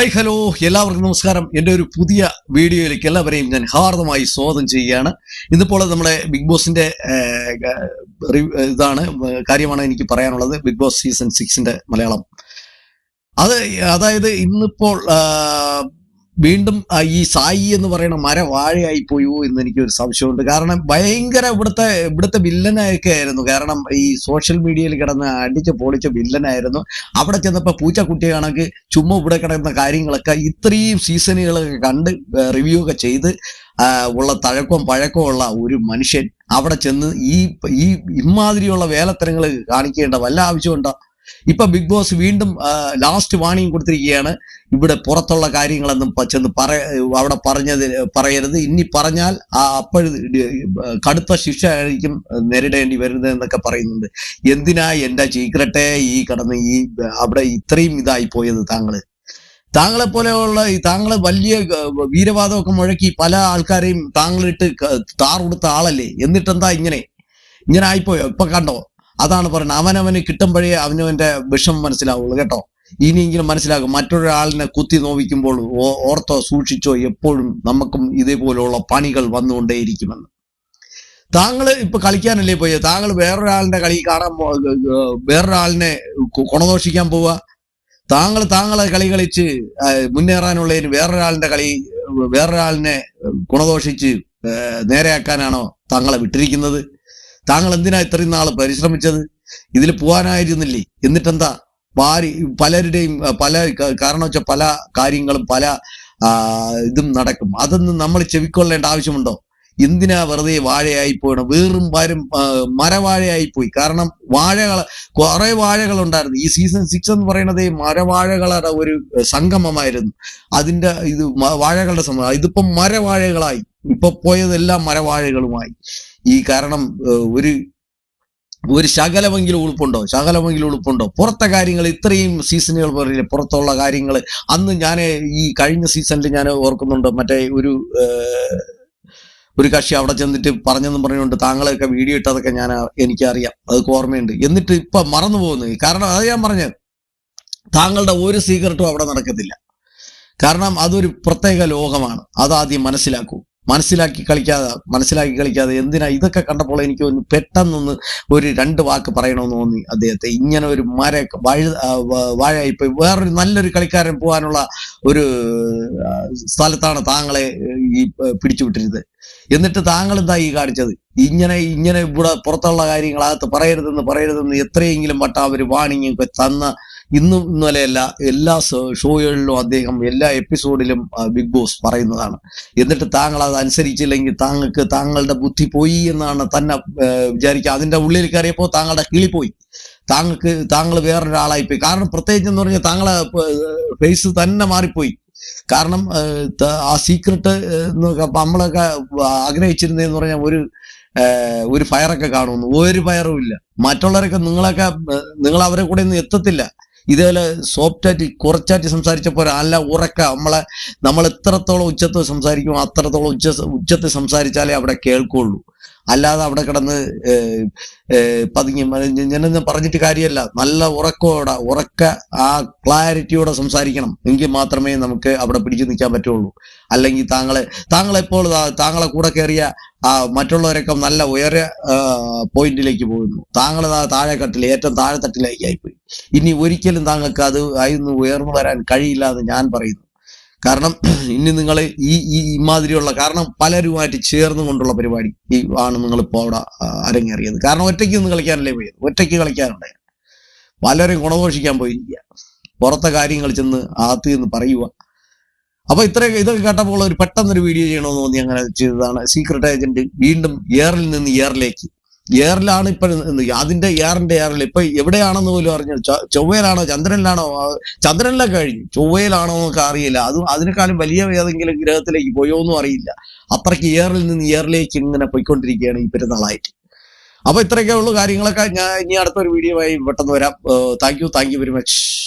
Hi hello എല്ലാവർക്കും നമസ്കാരം. എന്റെ ഒരു പുതിയ വീഡിയോയിലേക്ക് എല്ലാവരെയും ഞാൻ ഹാർദമായി സ്വാഗതം ചെയ്യുകയാണ്. ഇന്നിപ്പോൾ നമ്മുടെ ബിഗ് റിവ്- ഇതാണ് കാര്യമാണ് എനിക്ക് പറയാനുള്ളത്. ബിഗ് ബോസ് സീസൺ സിക്സിന്റെ മലയാളം. അത് അതായത് ഇന്നിപ്പോൾ വീണ്ടും ഈ സായി എന്ന് പറയുന്ന മര വാഴയായി പോയോ എന്ന് എനിക്കൊരു സംശയമുണ്ട്. കാരണം ഭയങ്കര ഇവിടുത്തെ ഇവിടുത്തെ വില്ലനൊക്കെ ആയിരുന്നു. കാരണം ഈ സോഷ്യൽ മീഡിയയിൽ കിടന്ന് അടിച്ച് പൊളിച്ച വില്ലനായിരുന്നു. അവിടെ ചെന്നപ്പോൾ പൂച്ചക്കുട്ടിയാണെങ്കിൽ ചുമ്മാ ഇവിടെ കിടക്കുന്ന കാര്യങ്ങളൊക്കെ ഇത്രയും സീസണുകളൊക്കെ കണ്ട് റിവ്യൂ ഒക്കെ ചെയ്ത് ഉള്ള തഴക്കവും പഴക്കവും ഉള്ള ഒരു മനുഷ്യൻ അവിടെ ചെന്ന് ഈ ഈ ഇമാതിരിയുള്ള വേലത്തരങ്ങൾ കാണിക്കേണ്ട വല്ല ആവശ്യമുണ്ടോ? ഇപ്പൊ ബിഗ് ബോസ് വീണ്ടും ലാസ്റ്റ് വാണിംഗ് കൊടുത്തിരിക്കുകയാണ്. ഇവിടെ പുറത്തുള്ള കാര്യങ്ങളൊന്നും ചെന്ന് പറ അവിടെ പറഞ്ഞത് പറയരുത്. ഇനി പറഞ്ഞാൽ ആ അപ്പോഴും കടുത്ത ശിക്ഷ ആയിരിക്കും നേരിടേണ്ടി വരുന്നത് എന്നൊക്കെ പറയുന്നുണ്ട്. എന്തിനാ എന്റെ സീക്രട്ടെ ഈ കടന്ന് ഈ അവിടെ ഇത്രയും ഇതായി പോയത് താങ്കൾ? താങ്കളെ പോലെയുള്ള ഈ താങ്കൾ വലിയ വീരവാദമൊക്കെ മുഴക്കി പല ആൾക്കാരെയും താങ്കളിട്ട് താറുകൊടുത്ത ആളല്ലേ? എന്നിട്ടെന്താ ഇങ്ങനെ? ഇങ്ങനെ ആയിപ്പോയോ? ഇപ്പൊ കണ്ടോ? അതാണ് പറയുന്നത്. അവനവന് കിട്ടുമ്പോഴേ അവനവന്റെ വിഷമം മനസ്സിലാവുള്ളൂ കേട്ടോ. ഇനിയെങ്കിലും മനസ്സിലാകും മറ്റൊരാളിനെ കുത്തി നോവിക്കുമ്പോൾ ഓർത്തോ സൂക്ഷിച്ചോ എപ്പോഴും നമുക്കും ഇതേപോലെയുള്ള പണികൾ വന്നുകൊണ്ടേയിരിക്കുമെന്ന്. താങ്കൾ ഇപ്പൊ കളിക്കാനല്ലേ പോയത് താങ്കൾ വേറൊരാളിന്റെ കളി കാണാൻ വേറൊരാളിനെ കുണദോഷിക്കാൻ പോവുക താങ്കൾ താങ്കളെ കളി കളിച്ച് മുന്നേറാനുള്ളതിന് വേറൊരാളിന്റെ കളി വേറൊരാളിനെ ഗുണദോഷിച്ച് നേരെയാക്കാനാണോ താങ്കളെ വിട്ടിരിക്കുന്നത്? താങ്കൾ എന്തിനാ ഇത്രയും നാൾ പരിശ്രമിച്ചത്? ഇതിൽ പോകാനായിരുന്നില്ലേ എന്നിട്ടെന്താ? ഭാര്യ പലരുടെയും പല കാരണം വെച്ചാൽ പല കാര്യങ്ങളും പല ഇതും നടക്കും. അതൊന്നും നമ്മൾ ചെവിക്കൊള്ളേണ്ട ആവശ്യമുണ്ടോ? എന്തിനാ വെറുതെ വാഴയായി പോകണം വേറും വാരും മരവാഴയായി പോയി കാരണം വാഴകൾ കുറെ വാഴകൾ ഉണ്ടായിരുന്നു ഈ സീസൺ സിക്സ് എന്ന് പറയുന്നത് മരവാഴകളുടെ ഒരു സംഗമമായിരുന്നു. അതിന്റെ ഇത് വാഴകളുടെ സമയം ഇതിപ്പം മരവാഴകളായി. ഇപ്പൊ പോയതെല്ലാം മരവാഴകളുമായി. ഈ കാരണം ഒരു ഒരു ശകലമെങ്കിലും ഉളുപ്പുണ്ടോ? ശകലമെങ്കിലും ഉളുപ്പുണ്ടോ? പുറത്തെ കാര്യങ്ങൾ ഇത്രയും സീസണുകൾ പറയില്ല? പുറത്തുള്ള കാര്യങ്ങൾ. അന്ന് ഞാൻ ഈ കഴിഞ്ഞ സീസണിൽ ഞാൻ ഓർക്കുന്നുണ്ട് മറ്റേ ഒരു ഒരു കക്ഷി അവിടെ ചെന്നിട്ട് പറഞ്ഞെന്നും പറഞ്ഞുകൊണ്ട് താങ്കളെയൊക്കെ വീഡിയോ ഇട്ടതൊക്കെ ഞാൻ എനിക്കറിയാം. അതൊക്കെ ഓർമ്മയുണ്ട്. എന്നിട്ട് ഇപ്പൊ മറന്നു പോകുന്നു. കാരണം അത് ഞാൻ പറഞ്ഞത് താങ്കളുടെ ഒരു സീക്രട്ടും അവിടെ നടക്കത്തില്ല. കാരണം അതൊരു പ്രത്യേക ലോകമാണ്. അതാദ്യം മനസ്സിലാക്കൂ. മനസ്സിലാക്കി കളിക്കാതെ മനസ്സിലാക്കി കളിക്കാതെ എന്തിനാ ഇതൊക്കെ കണ്ടപ്പോൾ എനിക്ക് ഒന്ന് പെട്ടെന്നൊന്ന് ഒരു രണ്ട് വാക്ക് പറയണമെന്ന് തോന്നി അദ്ദേഹത്തെ. ഇങ്ങനെ ഒരു മര വാഴ ആ, വ- വാഴയിപ്പോ വേറൊരു നല്ലൊരു കളിക്കാരൻ പോകാനുള്ള ഒരു സ്ഥലത്താണ് താങ്കളെ ഈ പിടിച്ചുവിട്ടിരുന്നത് എന്നിട്ട് താങ്കൾ എന്താ ഈ കാണിച്ചത്? ഇങ്ങനെ ഇങ്ങനെ ഇവിടെ പുറത്തുള്ള കാര്യങ്ങൾ അകത്ത് പറയരുതെന്ന് പറയരുതെന്ന് എത്രയെങ്കിലും വട്ടം അവർ വാണിങ്ങൊക്കെ തന്ന ഇന്നും ഇന്നലെയല്ല എല്ലാ ഷോകളിലും അദ്ദേഹം എല്ലാ എപ്പിസോഡിലും ബിഗ് ബോസ് പറയുന്നതാണ്. എന്നിട്ട് താങ്കൾ അത് അനുസരിച്ചില്ലെങ്കിൽ താങ്കൾക്ക് താങ്കളുടെ ബുദ്ധി പോയി എന്നാണ് തന്നെ വിചാരിക്കുക. അതിന്റെ ഉള്ളിൽ കയറിയപ്പോൾ താങ്കളുടെ കിളി പോയി. താങ്കൾക്ക് താങ്കൾ വേറൊരാളായി പോയി. കാരണം പ്രത്യേകിച്ച് എന്ന് പറഞ്ഞാൽ താങ്കളെ ഫേസ് തന്നെ മാറിപ്പോയി. കാരണം ആ സീക്രട്ട് നമ്മളൊക്കെ ആഗ്രഹിച്ചിരുന്നതെന്ന് പറഞ്ഞാൽ ഒരു ഒരു ഫയറൊക്കെ കാണുന്നു. ഒരു ഫയറും ഇല്ല. മറ്റുള്ളവരൊക്കെ നിങ്ങളൊക്കെ നിങ്ങൾ അവരെ കൂടെ ഒന്നും എത്തത്തില്ല. ഇതേപോലെ സോഫ്റ്റായിട്ട് കുറച്ചായിട്ട് സംസാരിച്ചപ്പോൾ അല്ല ഉറക്ക നമ്മളെ നമ്മൾ എത്രത്തോളം ഉച്ചത്തിൽ സംസാരിക്കും അത്രത്തോളം ഉച്ച ഉച്ചത്തിൽ സംസാരിച്ചാലേ അവിടെ കേൾക്കുള്ളൂ. അല്ലാതെ അവിടെ കിടന്ന് പതുങ്ങി മ- പറഞ്ഞിട്ട് കാര്യമല്ല. നല്ല ഉറക്കോടെ ഉറക്ക ആ ക്ലാരിറ്റിയോടെ സംസാരിക്കണം. എങ്കിൽ മാത്രമേ നമുക്ക് അവിടെ പിടിച്ചു നിൽക്കാൻ പറ്റുള്ളൂ. അല്ലെങ്കിൽ താങ്കളെ താങ്കളെപ്പോൾ താങ്കളെ കൂടെ കയറിയ ആ മറ്റുള്ളവരൊക്കെ നല്ല ഉയര പോയിന്റിലേക്ക് പോകുന്നു. താങ്കൾ താഴെ കട്ടിൽ ഏറ്റവും താഴെത്തട്ടിലേക്ക് ആയിപ്പോയി ഇനി ഒരിക്കലും താങ്കൾക്ക് അത് അതിന്ന് ഉയർന്നു വരാൻ കഴിയില്ല എന്ന് ഞാൻ പറയുന്നു. കാരണം ഇനി നിങ്ങൾ ഈ ഈ ഇമാതിരിയുള്ള കാരണം പലരുമായിട്ട് ചേർന്ന് കൊണ്ടുള്ള പരിപാടി ഈ ആണ് നിങ്ങൾ ഇപ്പോൾ അവിടെ അരങ്ങേറിയത്. കാരണം ഒറ്റയ്ക്ക് ഒന്ന് കളിക്കാനല്ലേ പോയത്? ഒറ്റയ്ക്ക് കളിക്കാനുണ്ടായി പലരും ഗുണഘോഷിക്കാൻ പോയിരിക്കുക. പുറത്തെ കാര്യങ്ങൾ ചെന്ന് ആത്തി എന്ന് പറയുക. അപ്പൊ ഇത്രയൊക്കെ ഇതൊക്കെ കേട്ടപ്പോൾ ഒരു പെട്ടെന്നൊരു വീഡിയോ ചെയ്യണമെന്ന് തോന്നി. അങ്ങനെ ചെയ്തതാണ്. സീക്രട്ട് ഏജന്റ് വീണ്ടും എയറിൽ നിന്ന് എയറിലേക്ക് എയറിലാണ് ഇപ്പൊ അതിന്റെ എയറിന്റെ എയറിൽ ഇപ്പൊ എവിടെയാണെന്ന് പോലും അറിഞ്ഞു. ചൊവ്വയിലാണോ ചന്ദ്രനിലാണോ ചന്ദ്രനിലൊക്കെ കഴിഞ്ഞു. ചൊവ്വയിലാണോ എന്നൊക്കെ അറിയില്ല. അതും അതിനേക്കാളും വലിയ ഏതെങ്കിലും ഗ്രഹത്തിലേക്ക് പോയോ എന്നും അറിയില്ല. അത്രയ്ക്ക് എയറിൽ നിന്ന് എയറിലേക്ക് ഇങ്ങനെ പോയിക്കൊണ്ടിരിക്കുകയാണ് ഈ പെരുന്നാളായിട്ട്. അപ്പൊ ഇത്രയൊക്കെ ഉള്ളു കാര്യങ്ങളൊക്കെ. ഞാൻ ഇനി അടുത്തൊരു വീഡിയോ ആയി പെട്ടെന്ന് വരാം. Thank you. Thank you very much.